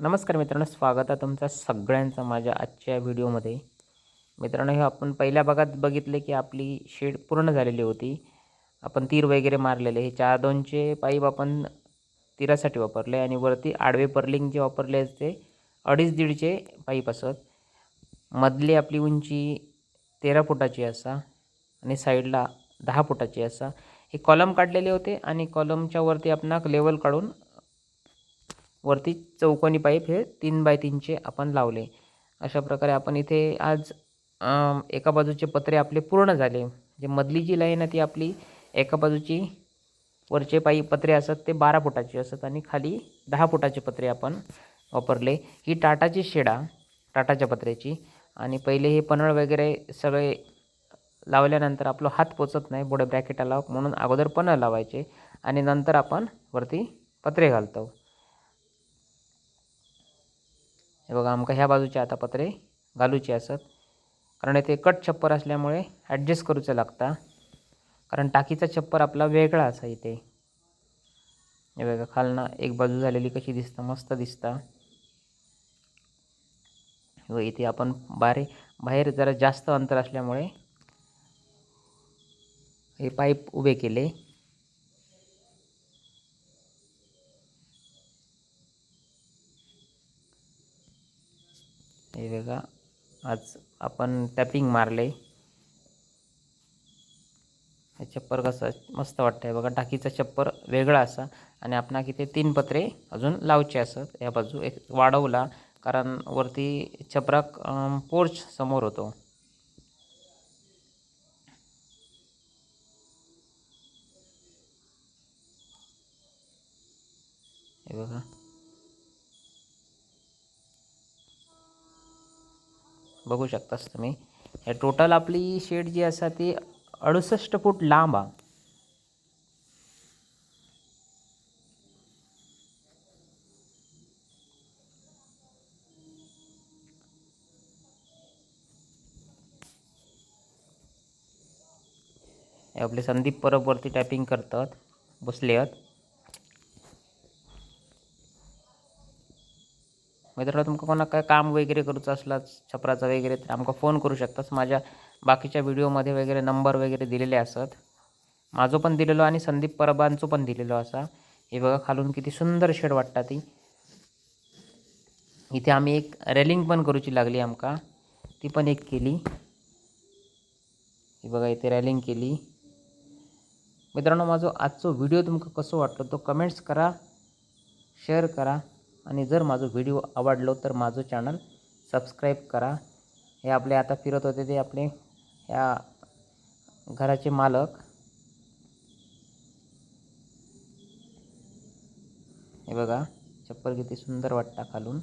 नमस्कार मित्रांनो स्वागत आहे तुमचं सगळ्यांचं माझ्या आजच्या व्हिडिओमध्ये. मित्रांनो हे आपण पहिल्या भागात बघितले की आपली शेड पूर्ण झालेली होती. आपण तीर वगैरे मारलेले हे चार दोनचे पाईप आपण तिरासाठी वापरले आणि वरती आडवे पर्लिंग जे वापरले ते अडीच दीडचे पाईप असत. मधली आपली उंची तेरा फुटाची असा आणि साईडला दहा फुटाची असा. हे कॉलम काढलेले होते आणि कॉलमच्या वरती आपणाक लेवल काढून वरती चौकोनी पाईप हे तीन बाय तीनचे आपण लावले. अशा प्रकारे आपण इथे आज एका बाजूचे पत्रे आपले पूर्ण झाले. जे मधली जी लाईन आहे ती आपली एका बाजूची वरचे पाई पत्रे असत ते बारा फुटाचे असत आणि खाली दहा फुटाचे पत्रे आपण वापरले. ही टाटाची शेडा टाटाच्या पत्र्याची. आणि पहिले हे पनळ वगैरे सगळे लावल्यानंतर आपलं हात पोचत नाही पुढे ब्रॅकेट आला. म्हणून अगोदर पनळ लावायचे आणि नंतर आपण वरती पत्रे घालतो. हे बघा आमका ह्या बाजूचे आता पत्रे घालूचे असत. कारण इथे कट छप्पर असल्यामुळे ॲडजस्ट करूचं लागता. कारण टाकीचा छप्पर आपला वेगळा असा इथे. हे बघा खालना एक बाजू झालेली कशी दिसता मस्त दिसता. व इथे आपण बारे बाहेर जरा जास्त अंतर असल्यामुळे हे पाईप उभे केले. हे बघा आज आपण टॅपिंग मारले हे चप्पर कसं मस्त वाटतंय बघा टाकीचा चप्पर वेगळा असा आणि आपणा इथे तीन पत्रे अजून लावचे असत. या बाजू एक वाढवला कारण वरती छपराक पोर्च समोर होतो. हे बघा. बघू शकतास तुम्ही. हे टोटल आपली शेड जी असा ती अडुसष्ट फूट लांब हा आपले संदीप परब वरती टॅपिंग करतात बसले आहेत मित्रांनो तुमका कोणा काय काम वगैरे करूचं असला छपराचा वगैरे तर आमकां फोन करू शकतास. माझ्या बाकीच्या व्हिडिओमध्ये वगैरे नंबर वगैरे दिलेले असत. माझो पण दिलेलो आणि संदीप परबांचो पण दिलेलो असा. हे बघा खालून किती सुंदर शेड वाटता ती. इथे आम्ही एक रेलिंग पण करूची लागली आमका. ती पण एक केली. ही बघा इथे रेलिंग केली. मित्रांनो माझा आजचो व्हिडिओ तुमका कसो वाटलो तो कमेंट्स करा शेअर करा. आणि जर माझं व्हिडिओ आवडलो तर माझं चॅनल सबस्क्राईब करा. हे आपले आता फिरत होते ते आपले ह्या घराचे मालक. हे बघा चप्पल किती सुंदर वाटता खालून.